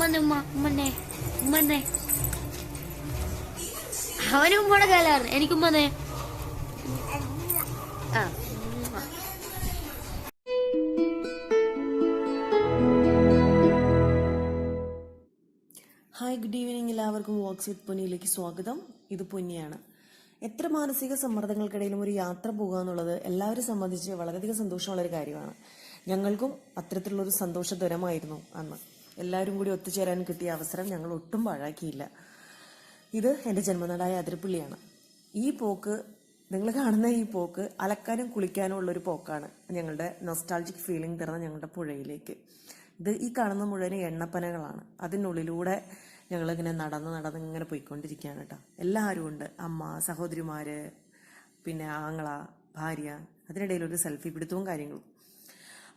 ഉമ്മന്നെ ഉമ്മ ഉമ്മന്നെ ഉമ്മന്നെ. അവന് ഉമ്മയുടെ കാലാണ്. എനിക്ക് ഉമ്മന്നെ. ആ. ഹായ് ഗുഡ് ഈവനിങ് എല്ലാവർക്കും വാക്സ് വിത്ത് പൊന്നിയിലേക്ക് സ്വാഗതം. ഇത് പൊന്നിയാണ്. എത്ര മാനസിക സമ്മർദ്ദങ്ങൾക്കിടയിലും ഒരു യാത്ര പോകുക എന്നുള്ളത് എല്ലാവരും സംബന്ധിച്ച് വളരെയധികം സന്തോഷമുള്ള ഒരു കാര്യമാണ്. ഞങ്ങൾക്കും അത്തരത്തിലുള്ളൊരു സന്തോഷതരമായിരുന്നു അന്ന്. എല്ലാവരും കൂടി ഒത്തുചേരാൻ കിട്ടിയ അവസരം ഞങ്ങൾ ഒട്ടും പാഴാക്കിയില്ല. ഇത് എന്റെ ജന്മനാടായ അതിരപ്പള്ളിയാണ്. ഈ പോക്ക് നിങ്ങൾ കാണുന്ന ഈ പോക്ക് അലക്കാനും കുളിക്കാനും ഉള്ളൊരു പോക്കാണ് ഞങ്ങളുടെ നൊസ്റ്റാൾജിക് ഫീലിംഗ് തരുന്ന ഞങ്ങളുടെ പുഴയിലേക്ക്. ഇത് ഈ കാണുന്ന മുഴുവൻ എണ്ണപ്പനകളാണ്. അതിനുള്ളിലൂടെ ഞങ്ങളിങ്ങനെ നടന്ന് നടന്ന് ഇങ്ങനെ പോയിക്കൊണ്ടിരിക്കുകയാണ് കേട്ടോ. എല്ലാവരും ഉണ്ട്. അമ്മ സഹോദരിമാര് പിന്നെ ആങ്ങള ഭാര്യ അതിനിടയിൽ ഒരു സെൽഫി പിടുത്തവും കാര്യങ്ങളും.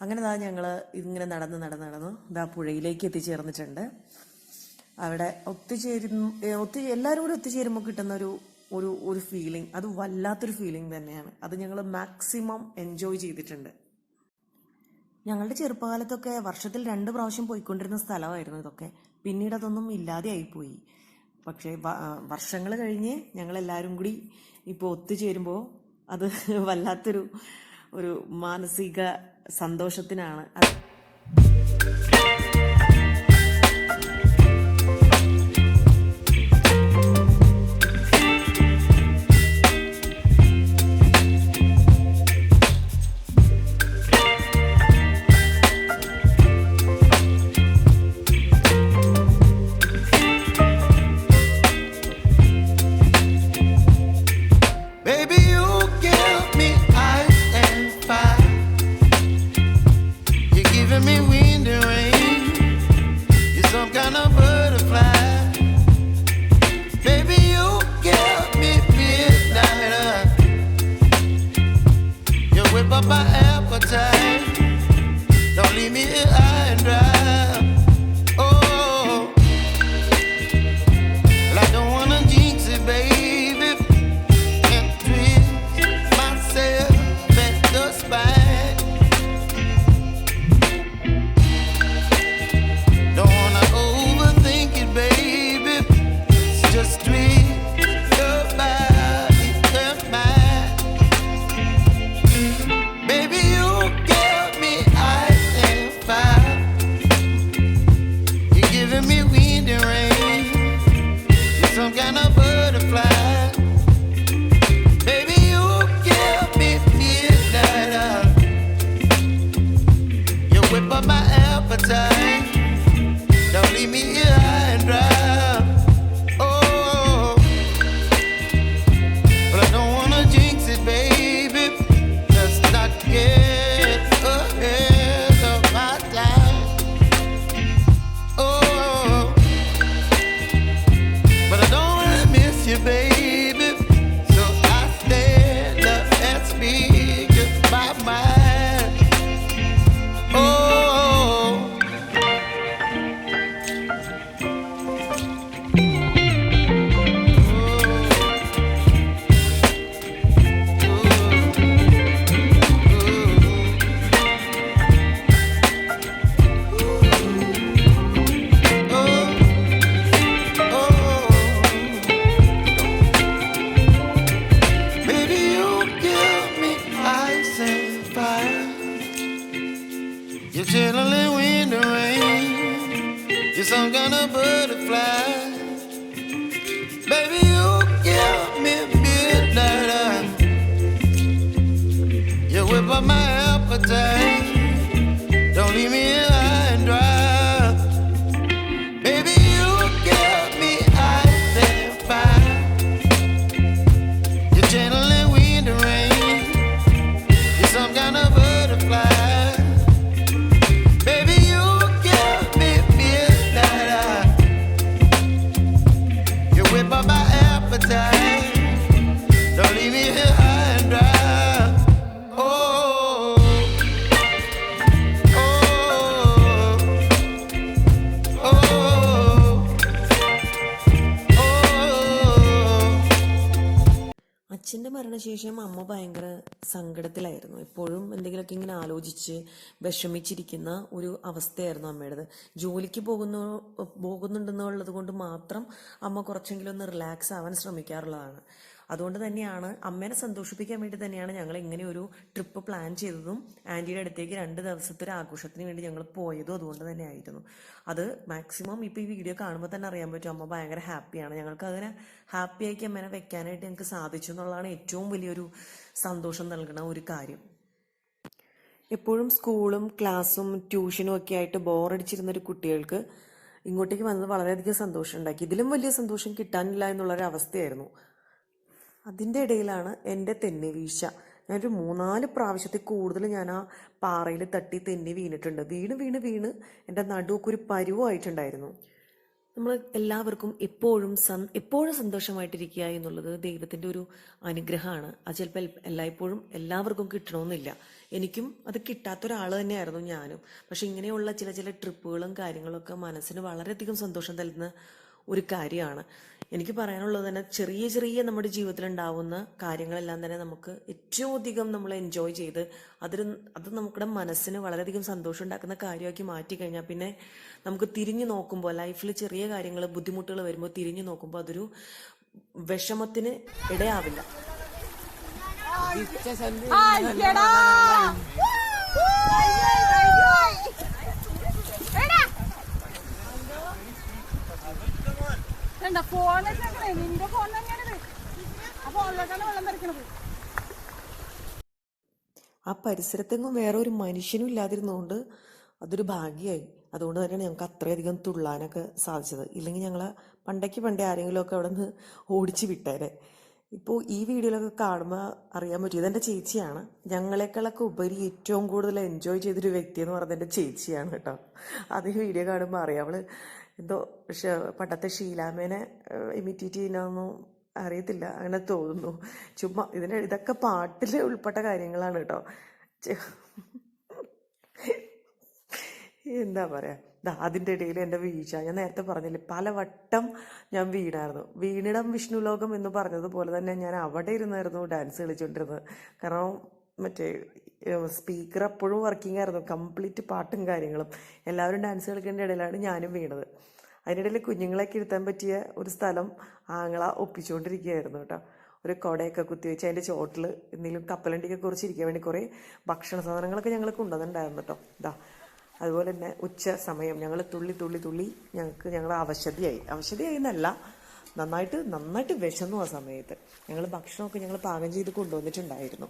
അങ്ങനെ ദാ ഞങ്ങൾ ഇങ്ങനെ നടന്ന് നടന്ന് നടന്ന് ഇതാ പുഴയിലേക്ക് എത്തിച്ചേർന്നിട്ടുണ്ട്. അവിടെ ഒത്തുചേരുന്നു ഒത്തു എല്ലാവരും കൂടി ഒത്തുചേരുമ്പോൾ കിട്ടുന്ന ഒരു ഒരു ഒരു ഫീലിംഗ് അത് വല്ലാത്തൊരു ഫീലിംഗ് തന്നെയാണ്. അത് ഞങ്ങൾ മാക്സിമം എൻജോയ് ചെയ്തിട്ടുണ്ട്. ഞങ്ങളുടെ ചെറുപ്പകാലത്തൊക്കെ വർഷത്തിൽ രണ്ട് പ്രാവശ്യം പോയിക്കൊണ്ടിരുന്ന സ്ഥലമായിരുന്നു ഇതൊക്കെ. പിന്നീട് അതൊന്നും ഇല്ലാതെ ആയിപ്പോയി. പക്ഷേ വർഷങ്ങൾ കഴിഞ്ഞ് ഞങ്ങളെല്ലാവരും കൂടി ഇപ്പോൾ ഒത്തുചേരുമ്പോൾ അത് വല്ലാത്തൊരു ഒരു മാനസിക സന്തോഷത്തിനാണ് അത്. comigo. never tell മരണശേഷം അമ്മ ഭയങ്കര സങ്കടത്തിലായിരുന്നു. എപ്പോഴും എന്തെങ്കിലുമൊക്കെ ഇങ്ങനെ ആലോചിച്ച് വിഷമിച്ചിരിക്കുന്ന ഒരു അവസ്ഥയായിരുന്നു അമ്മയുടേത്. ജോലിക്ക് പോകുന്ന പോകുന്നുണ്ടെന്നുള്ളത് കൊണ്ട് മാത്രം അമ്മ കുറച്ചെങ്കിലും ഒന്ന് റിലാക്സ് ആവാൻ ശ്രമിക്കാറുള്ളതാണ്. അതുകൊണ്ട് തന്നെയാണ് അമ്മേനെ സന്തോഷിപ്പിക്കാൻ വേണ്ടി തന്നെയാണ് ഞങ്ങൾ ഇങ്ങനെ ഒരു ട്രിപ്പ് പ്ലാൻ ചെയ്തതും ആന്റിയുടെ അടുത്തേക്ക് രണ്ട് ദിവസത്തെ ഒരു ആഘോഷത്തിന് വേണ്ടി ഞങ്ങൾ പോയതും അതുകൊണ്ട് തന്നെ ആയിരുന്നു. അത് മാക്സിമം ഇപ്പോൾ ഈ വീഡിയോ കാണുമ്പോൾ തന്നെ അറിയാൻ പറ്റും അമ്മ ഭയങ്കര ഹാപ്പിയാണ് ഞങ്ങൾക്ക് അങ്ങനെ ഹാപ്പിയാക്കി അമ്മേനെ വെക്കാനായിട്ട് ഞങ്ങൾക്ക് സാധിച്ചു എന്നുള്ളതാണ് ഏറ്റവും വലിയൊരു സന്തോഷം നൽകുന്ന ഒരു കാര്യം. എപ്പോഴും സ്കൂളും ക്ലാസ്സും ട്യൂഷനും ഒക്കെ ആയിട്ട് ബോറടിച്ചിരുന്ന ഒരു കുട്ടികൾക്ക് ഇങ്ങോട്ടേക്ക് വന്നത് വളരെയധികം സന്തോഷം ഉണ്ടാക്കി ഇതിലും വലിയ സന്തോഷം കിട്ടാനില്ല എന്നുള്ളൊരു അവസ്ഥയായിരുന്നു അതിന്റെ ഇടയിലാണ് എന്റെ തെന്നി വീഴ്ച. ഞാനൊരു മൂന്നാൽ പ്രാവശ്യത്തിൽ കൂടുതൽ ഞാൻ ആ പാറയിൽ തട്ടി തെന്നി വീണിട്ടുണ്ട്. വീണ് വീണ് വീണ് എന്റെ നടുവൊക്കെ ഒരു പരുവായിട്ടുണ്ടായിരുന്നു. നമ്മൾ എല്ലാവർക്കും എപ്പോഴും സം എപ്പോഴും സന്തോഷമായിട്ടിരിക്കുക എന്നുള്ളത് ദൈവത്തിന്റെ ഒരു അനുഗ്രഹമാണ്. അത് ചിലപ്പോൾ എല്ലായ്പ്പോഴും എല്ലാവർക്കും കിട്ടണമെന്നില്ല. എനിക്കും അത് കിട്ടാത്ത ഒരാൾ തന്നെയായിരുന്നു ഞാനും. പക്ഷെ ഇങ്ങനെയുള്ള ചില ചില ട്രിപ്പുകളും കാര്യങ്ങളൊക്കെ മനസ്സിന് വളരെയധികം സന്തോഷം തരുന്ന ഒരു കാര്യമാണ്. എനിക്ക് പറയാനുള്ളത് തന്നെ ചെറിയ ചെറിയ നമ്മുടെ ജീവിതത്തിൽ ഉണ്ടാവുന്ന കാര്യങ്ങളെല്ലാം തന്നെ നമുക്ക് ഏറ്റവും അധികം നമ്മൾ എൻജോയ് ചെയ്ത് അതിൽ അത് നമ്മുടെ മനസ്സിന് വളരെയധികം സന്തോഷം ഉണ്ടാക്കുന്ന കാര്യമാക്കി മാറ്റി കഴിഞ്ഞാൽ പിന്നെ നമുക്ക് തിരിഞ്ഞു നോക്കുമ്പോൾ ലൈഫിൽ ചെറിയ കാര്യങ്ങൾ ബുദ്ധിമുട്ടുകൾ വരുമ്പോൾ തിരിഞ്ഞു നോക്കുമ്പോൾ അതൊരു വിഷമത്തിന് ഇടയാവില്ല. നിന്റെ ആ വെള്ളം ആ പരിസരത്തെങ്ങും വേറെ ഒരു മനുഷ്യനും ഇല്ലാതിരുന്നതുകൊണ്ട് അതൊരു ഭാഗ്യമായി അതുകൊണ്ട് തന്നെയാണ് ഞങ്ങൾക്ക് അത്രയധികം തുള്ളാനൊക്കെ സാധിച്ചത്. ഇല്ലെങ്കിൽ ഞങ്ങൾ പണ്ടേക്ക് പണ്ടേ ആരെങ്കിലുമൊക്കെ അവിടെ നിന്ന് ഓടിച്ച് വിട്ടേരെ ഇപ്പോൾ ഈ വീഡിയോയിലൊക്കെ കാണുമ്പോൾ അറിയാൻ പറ്റും ഇതെന്റെ ചേച്ചിയാണ്. ഞങ്ങളെക്കാളൊക്കെ ഉപരി ഏറ്റവും കൂടുതൽ എൻജോയ് ചെയ്തൊരു വ്യക്തി എന്ന് പറയുന്നത് എന്റെ ചേച്ചിയാണ് കേട്ടോ. അത് വീഡിയോ കാണുമ്പോൾ അറിയാം. അവൾ എന്തോ പണ്ടത്തെ ഷീലാമേനെ ഇമിറ്റേറ്റ് ചെയ്യുന്നോ അറിയത്തില്ല. അങ്ങനെ തോന്നുന്നു. ചുമ്മാ ഇതിന് ഇതൊക്കെ പാട്ടിൽ ഉൾപ്പെട്ട കാര്യങ്ങളാണ് കേട്ടോ. എന്താ പറയാ? ദാ അതിന്റെ ഇടയിൽ എന്റെ വീഴ്ച. ഞാൻ നേരത്തെ പറഞ്ഞില്ലേ പലവട്ടം ഞാൻ വീണായിരുന്നു. വീണിടം വിഷ്ണു ലോകം എന്ന് പറഞ്ഞതുപോലെ തന്നെ ഞാൻ അവിടെ ഇരുന്നായിരുന്നു ഡാൻസ് കളിച്ചുകൊണ്ടിരുന്നത് കാരണം മറ്റേ സ്പീക്കർ അപ്പോഴും വർക്കിംഗ് ആയിരുന്നു. കംപ്ലീറ്റ് പാട്ടും കാര്യങ്ങളും. എല്ലാവരും ഡാൻസ് കളിക്കേണ്ട ഇടയിലാണ് ഞാനും വീണത്. അതിനിടയിൽ കുഞ്ഞുങ്ങളെയൊക്കെ ഇരുത്താൻ പറ്റിയ ഒരു സ്ഥലം ആങ്ങള ഒപ്പിച്ചുകൊണ്ടിരിക്കുകയായിരുന്നു കേട്ടോ. ഒരു കുടയൊക്കെ കുത്തി വെച്ച് അതിന്റെ ചോട്ടിൽ എന്തെങ്കിലും കപ്പലണ്ടിയൊക്കെ കുറിച്ചിരിക്കാൻ വേണ്ടി കുറേ ഭക്ഷണ സാധനങ്ങളൊക്കെ ഞങ്ങൾ കൊണ്ടുവന്നിട്ടുണ്ടായിരുന്നു കേട്ടോ. ഇതാ അതുപോലെ തന്നെ ഉച്ച സമയം ഞങ്ങൾ തുള്ളി തുള്ളി തുള്ളി ഞങ്ങൾക്ക് ഞങ്ങൾ അവശതയായി. അവശതയായി എന്നല്ല നന്നായിട്ട് നന്നായിട്ട് വിശന്നു ആ സമയത്ത്. ഞങ്ങൾ ഭക്ഷണമൊക്കെ ഞങ്ങൾ പാകം ചെയ്ത് കൊണ്ടുവന്നിട്ടുണ്ടായിരുന്നു.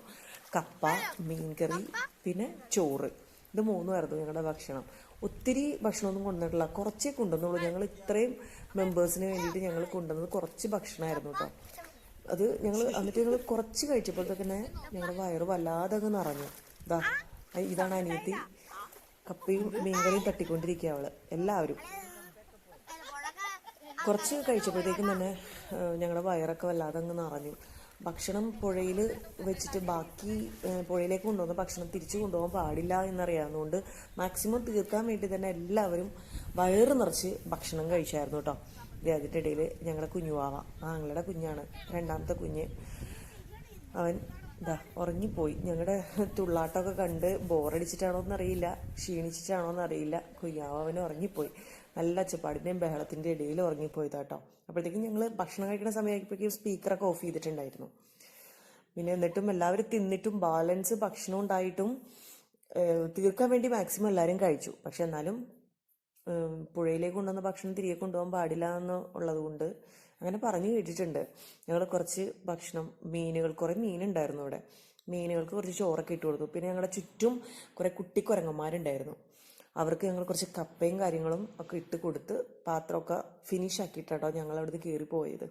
കപ്പ മീൻകറി പിന്നെ ചോറ്. ഇത് മൂന്നുമായിരുന്നു ഞങ്ങളുടെ ഭക്ഷണം. ഒത്തിരി ഭക്ഷണമൊന്നും കൊണ്ടുവന്നിട്ടില്ല. കുറച്ചേ കൊണ്ടുവന്നുള്ളൂ. ഞങ്ങൾ ഇത്രയും മെമ്പേഴ്സിന് വേണ്ടിയിട്ട് ഞങ്ങൾ കൊണ്ടുവന്നത് കുറച്ച് ഭക്ഷണമായിരുന്നു കേട്ടോ അത് ഞങ്ങൾ എന്നിട്ട് ഞങ്ങൾ കുറച്ച് കഴിച്ചപ്പോഴത്തേക്ക് ഞങ്ങളുടെ വയറ് വല്ലാതെ അങ്ങ് നിറഞ്ഞു. ഇതാ ഇതാണ് അനിയത്തി. കപ്പയും മീൻകറിയും തട്ടിക്കൊണ്ടിരിക്കുക അവൾ. എല്ലാവരും. കുറച്ച് കഴിച്ചപ്പോഴത്തേക്കും തന്നെ ഞങ്ങളുടെ വയറൊക്കെ വല്ലാതെ അങ്ങ് നിറഞ്ഞു. ഭക്ഷണം പുഴയിൽ വെച്ചിട്ട് ബാക്കി പുഴയിലേക്ക് കൊണ്ടുവന്ന ഭക്ഷണം തിരിച്ചു കൊണ്ടുപോകാൻ പാടില്ല എന്നറിയാവുന്നതുകൊണ്ട് മാക്സിമം തീർക്കാൻ വേണ്ടി തന്നെ എല്ലാവരും വയറ് നിറച്ച് ഭക്ഷണം കഴിച്ചായിരുന്നു കേട്ടോ അതിന്റെ ഇടയിൽ ഞങ്ങളുടെ കുഞ്ഞുവാവ ആങ്ങളുടെ കുഞ്ഞാണ് രണ്ടാമത്തെ കുഞ്ഞ്. അവൻ ഇതാ ഉറങ്ങിപ്പോയി. ഞങ്ങളുടെ തുള്ളാട്ടമൊക്കെ കണ്ട് ബോറടിച്ചിട്ടാണോ എന്നറിയില്ല ക്ഷീണിച്ചിട്ടാണോ എന്നറിയില്ല കുഞ്ഞാവ് അവൻ ഉറങ്ങിപ്പോയി. നല്ല ഒച്ചപ്പാടിന്റെയും ബഹളത്തിന്റെ ഇടയിൽ ഉറങ്ങിപ്പോയതാട്ടോ. അപ്പോഴത്തേക്കും ഞങ്ങൾ ഭക്ഷണം കഴിക്കുന്ന സമയമായപ്പോഴേക്കും സ്പീക്കറൊക്കെ ഓഫ് ചെയ്തിട്ടുണ്ടായിരുന്നു. പിന്നെ എന്നിട്ടും എല്ലാവരും തിന്നിട്ടും ബാലൻസ് ഭക്ഷണം ഉണ്ടായിട്ടും തീർക്കാൻ വേണ്ടി മാക്സിമം എല്ലാവരും കഴിച്ചു. പക്ഷെ എന്നാലും പുഴയിലേക്ക് കൊണ്ടുവന്ന ഭക്ഷണം തിരികെ കൊണ്ടുപോകാൻ പാടില്ല എന്ന് ഉള്ളത് കൊണ്ട് അങ്ങനെ പറഞ്ഞു കേട്ടിട്ടുണ്ട്. ഞങ്ങൾ കുറച്ച് ഭക്ഷണം മീനുകൾ കുറേ മീനുണ്ടായിരുന്നു അവിടെ. മീനുകൾക്ക് കുറച്ച് ചോറൊക്കെ ഇട്ട് കൊടുത്തു പിന്നെ ഞങ്ങളുടെ ചുറ്റും കുറേ കുട്ടിക്കുരങ്ങന്മാരുണ്ടായിരുന്നു. അവർക്ക് ഞങ്ങൾ കുറച്ച് കപ്പയും കാര്യങ്ങളും ഒക്കെ ഇട്ട് കൊടുത്ത് പാത്രമൊക്കെ ഫിനിഷ് ആക്കിയിട്ടാട്ടോ ഞങ്ങൾ അവിടുന്ന് കയറി പോയത്